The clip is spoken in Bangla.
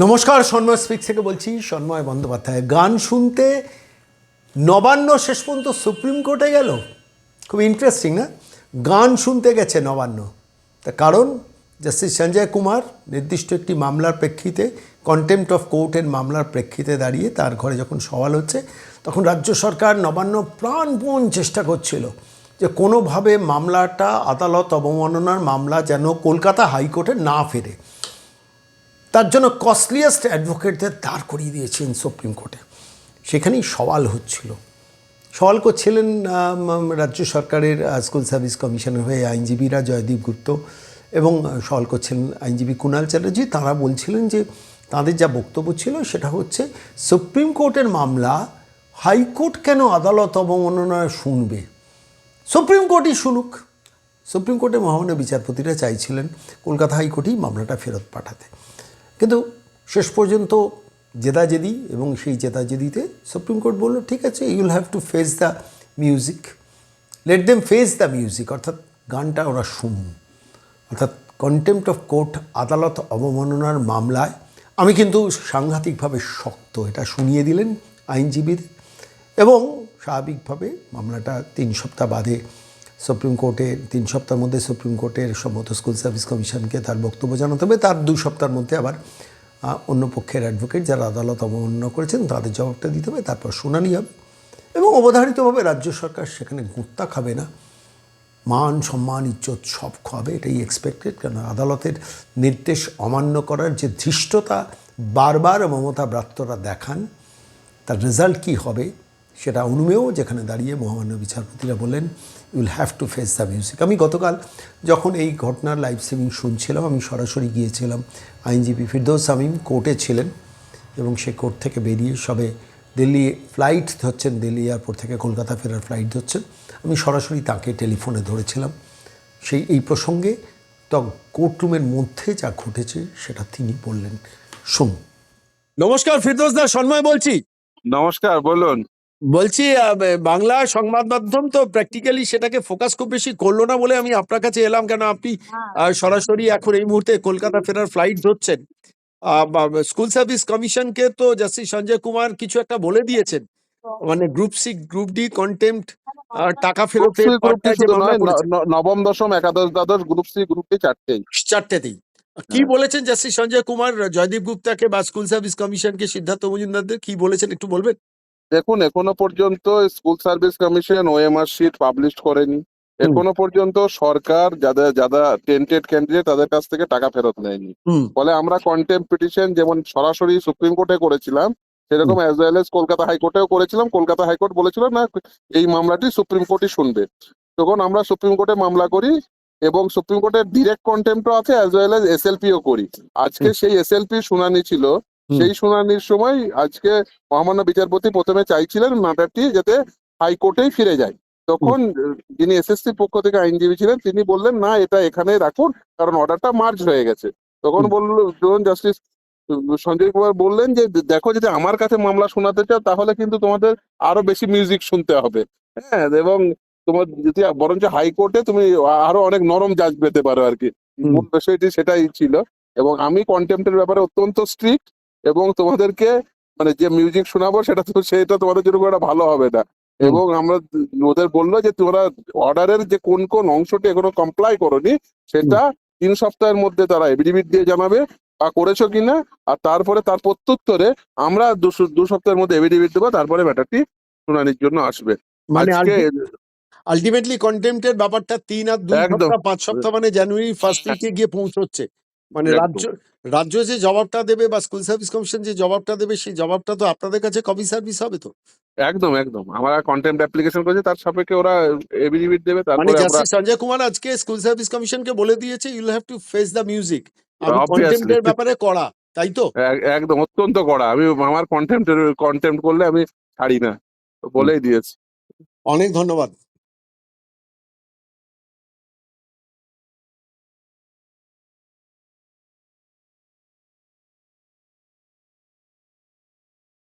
নমস্কার, সন্ময় স্পিক থেকে বলছি, সন্ময় বন্দ্যোপাধ্যায়। গান শুনতে নবান্ন শেষ পর্যন্ত সুপ্রিম কোর্টে গেল? খুব ইন্টারেস্টিং না? গান শুনতে গেছে নবান্ন। তার কারণ জাস্টিস সঞ্জয় কুমার নির্দিষ্ট একটি মামলার প্রেক্ষিতে কন্টেম্পট অফ কোর্টের মামলার প্রেক্ষিতে দাঁড়িয়ে তার ঘরে যখন সওয়াল হচ্ছে, তখন রাজ্য সরকার নবান্ন প্রাণপণ চেষ্টা করছিল যে কোনোভাবে মামলাটা আদালত অবমাননার মামলা যেন কলকাতা হাইকোর্টে না ফেরে। তার জন্য কস্টলিয়েস্ট অ্যাডভোকেটদের দাঁড় করিয়ে দিয়েছেন সুপ্রিম কোর্টে। সেখানেই সওয়াল হচ্ছিল। সওয়াল করছিলেন রাজ্য সরকারের স্কুল সার্ভিস কমিশনের হয়ে আইনজীবীরা জয়দীপ গুপ্ত এবং সওয়াল করছিলেন আইনজীবী কুণাল চ্যাটার্জি। তারা বলছিলেন যে তাদের যা বক্তব্য ছিল সেটা হচ্ছে, সুপ্রিম কোর্টের মামলা হাইকোর্ট কেন আদালত অবমাননা শুনবে? সুপ্রিম কোর্টই শুনুক। সুপ্রিম কোর্টে মহামান্য বিচারপতিরা চাইছিলেন কলকাতা হাইকোর্টেই মামলাটা ফেরত পাঠাতে। কিন্তু শেষ পর্যন্ত জেদাজেদি এবং সেই জেদাজেদিতে সুপ্রিম কোর্ট বলল, ঠিক আছে you'll have to face the music let them face the music অর্থাৎ গানটা ওরা শুনুন অর্থাৎ কন্টেম্পট অফ কোর্ট আদালত অবমাননার মামলায় আমি কিন্তু সাংঘাতিকভাবে শক্ত। এটা শুনিয়ে দিলেন আইনজীবীদের। এবং স্বাভাবিকভাবে মামলাটা তিন সপ্তাহ বাদে সুপ্রিম কোর্টে, তিন সপ্তাহের মধ্যে সুপ্রিম কোর্টের সম্মত স্কুল সার্ভিস কমিশনকে তার বক্তব্য জানাতে হবে। তার দু সপ্তাহের মধ্যে আবার অন্য পক্ষের অ্যাডভোকেট যারা আদালত অবমাননা করেছেন তাদের জবাবটা দিতে হবে, তারপর শুনানি হবে। এবং অবধারিতভাবে রাজ্য সরকার সেখানে গুত্তা খাবে না। মান, সম্মান, ইজ্জত সব খাবে, এটাই এক্সপেক্টেড কেন আদালতের নির্দেশ অমান্য করার যে ধৃষ্টতা বারবার মমতা ব্রাত্যরা দেখান, তার রেজাল্ট কী হবে? সেটা অনুমেয় যেখানে দাঁড়িয়ে মহামান্য বিচারপতিরা বললেন you'll have to face the music আমি গতকাল যখন এই ঘটনার লাইভ স্ট্রিমিং শুনছিলাম আমি সরাসরি গিয়েছিলাম আইনজীবী ফিরদৌস শামীম কোর্টে ছিলেন এবং সে কোর্ট থেকে বেরিয়ে সবে দিল্লি ফ্লাইট ধরছেন দিল্লি এয়ারপোর্ট থেকে কলকাতা ফেরার ফ্লাইট ধরছেন। আমি সরাসরি তাকে টেলিফোনে ধরেছিলাম। সেই এই প্রসঙ্গে তো কোর্টরুমের মধ্যে যা ঘটেছে সেটা তিনি বললেন। শুন নমস্কার ফিরদৌস দা সন্ময় বলছি। নমস্কার বলুন। বলছি বাংলা সংবাদ মাধ্যম তো প্র্যাকটিক্যালি সেটাকে ফোকাস খুব বেশি করল না বলে আমি আপনার কাছে এলাম। কেন আপনি সরাসরি এখন এই মুহূর্তে কলকাতা ফেরার ফ্লাইট ধরছেন। স্কুল সার্ভিস কমিশনকে তো জাস্টিস সঞ্জয় কুমার কিছু একটা বলে দিয়েছেন। মানে group C group D contempt টাকা ন- নবম দশম একাদশ দ্বাদশ গ্রুপ সি গ্রুপ ডি চারটেই। চারটেতেই কি হ্যাঁ। বলেছেন জাস্টিস সঞ্জয় কুমার জয়দীপ গুপ্তাকে বা স্কুল সার্ভিস কমিশনকে সিদ্ধার্থ মজুমদারদের কি বলেছেন একটু বলবেন? দেখুন এখনও পর্যন্ত school service commission OMR sheet publish করেনি। এখনও পর্যন্ত সরকার যাদের যারা টেন্টেড ক্যান্ডিডেট তাদের কাছ থেকে টাকা ফেরত নেয়নি। ফলে আমরা কন্টেম্প পিটিশন যেমন সরাসরি সুপ্রিম কোর্টে করেছিলাম সেরকম অ্যাজ ওয়েল এস কলকাতা হাইকোর্টেও করেছিলাম। কলকাতা হাইকোর্ট বলেছিল না এই মামলাটি সুপ্রিম কোর্টই শুনবে। তখন আমরা সুপ্রিম কোর্টে মামলা করি এবং সুপ্রিম কোর্টের ডিরেক্ট কন্টেম্পও আছে as well as S L এসএলপিও করি। আজকে সেই এসএলপি শুনানি ছিল। সেই শুনানির সময় আজকে মহামান্য বিচারপতি প্রথমে চাইছিলেন ম্যাটারটি যাতে হাইকোর্টেই ফিরে যায়। তখন যিনি এসএসসির পক্ষ থেকে আইনজীবী ছিলেন তিনি বললেন না এটা এখানে রাখুন কারণ অর্ডারটা মার্জ হয়ে গেছে। তখন। বলল যখন জাস্টিস সঞ্জয় কুমার বললেন যে দেখো যদি আমার কাছে মামলা শোনাতে চাও তাহলে কিন্তু তোমাদের আরও বেশি মিউজিক শুনতে হবে। হ্যাঁ এবং তোমার যদি বরঞ্চ হাইকোর্টে তুমি আরও অনেক নরম জাজ পেতে পারো আর কি। মূল বিষয়টি সেটাই ছিল। এবং আমি কন্টেম্পটের ব্যাপারে অত্যন্ত স্ট্রিক্ট এবং তোমাদেরকে মানে যে মিউজিক শোনাবো সেটা তো সেটা তোমাদের জন্য একটা ভালো হবে না। এবং আমরা ওদের বলল যে তোমরা অর্ডারের যে কোন কোন অংশটি এখনও কমপ্লাই করনি সেটা তিন সপ্তাহের মধ্যে তারা এভিডেভিট দিয়ে জানাবে বা করেছ কিনা আর তারপরে তার প্রত্যুত্তরে আমরা দু সপ্তাহের মধ্যে এভিডেভিট দেবো তারপরে ম্যাটারটি শুনানির জন্য আসবে। মানে আলটিমেটলি কন্টেম্পটের ব্যাপারটা তিন আর দুই। সপ্তাহ পাঁচ সপ্তাহ মানে জানুয়ারি ফার্স্ট উইকে গিয়ে পৌঁছচ্ছে। মানে রাজ্য রাজ্য যে জবাবটা দেবে বা স্কুল সার্ভিস কমিশন যে জবাবটা দেবে সেই জবাবটা তো আপনাদের কাছে কপি সার্ভিস হবে তো? একদম একদম। আমরা কন্টেম্প অ্যাপ্লিকেশন করেছি তার সাপেক্ষে ওরা এভিডেভিট দেবে মানে তারপরে আমরা জাস্টিস সঞ্জয় কুমার আজকে স্কুল সার্ভিস কমিশনকে বলে দিয়েছে you'll have to face the music. কন্টেম্পটের ব্যাপারে কড়া তাই তো? একদম অত্যন্ত কড়া। আমি আমার কন্টেম্প কন্টেম্প করলে আমি ছাড়ি না। তো বলেই দিয়েছি। অনেক ধন্যবাদ।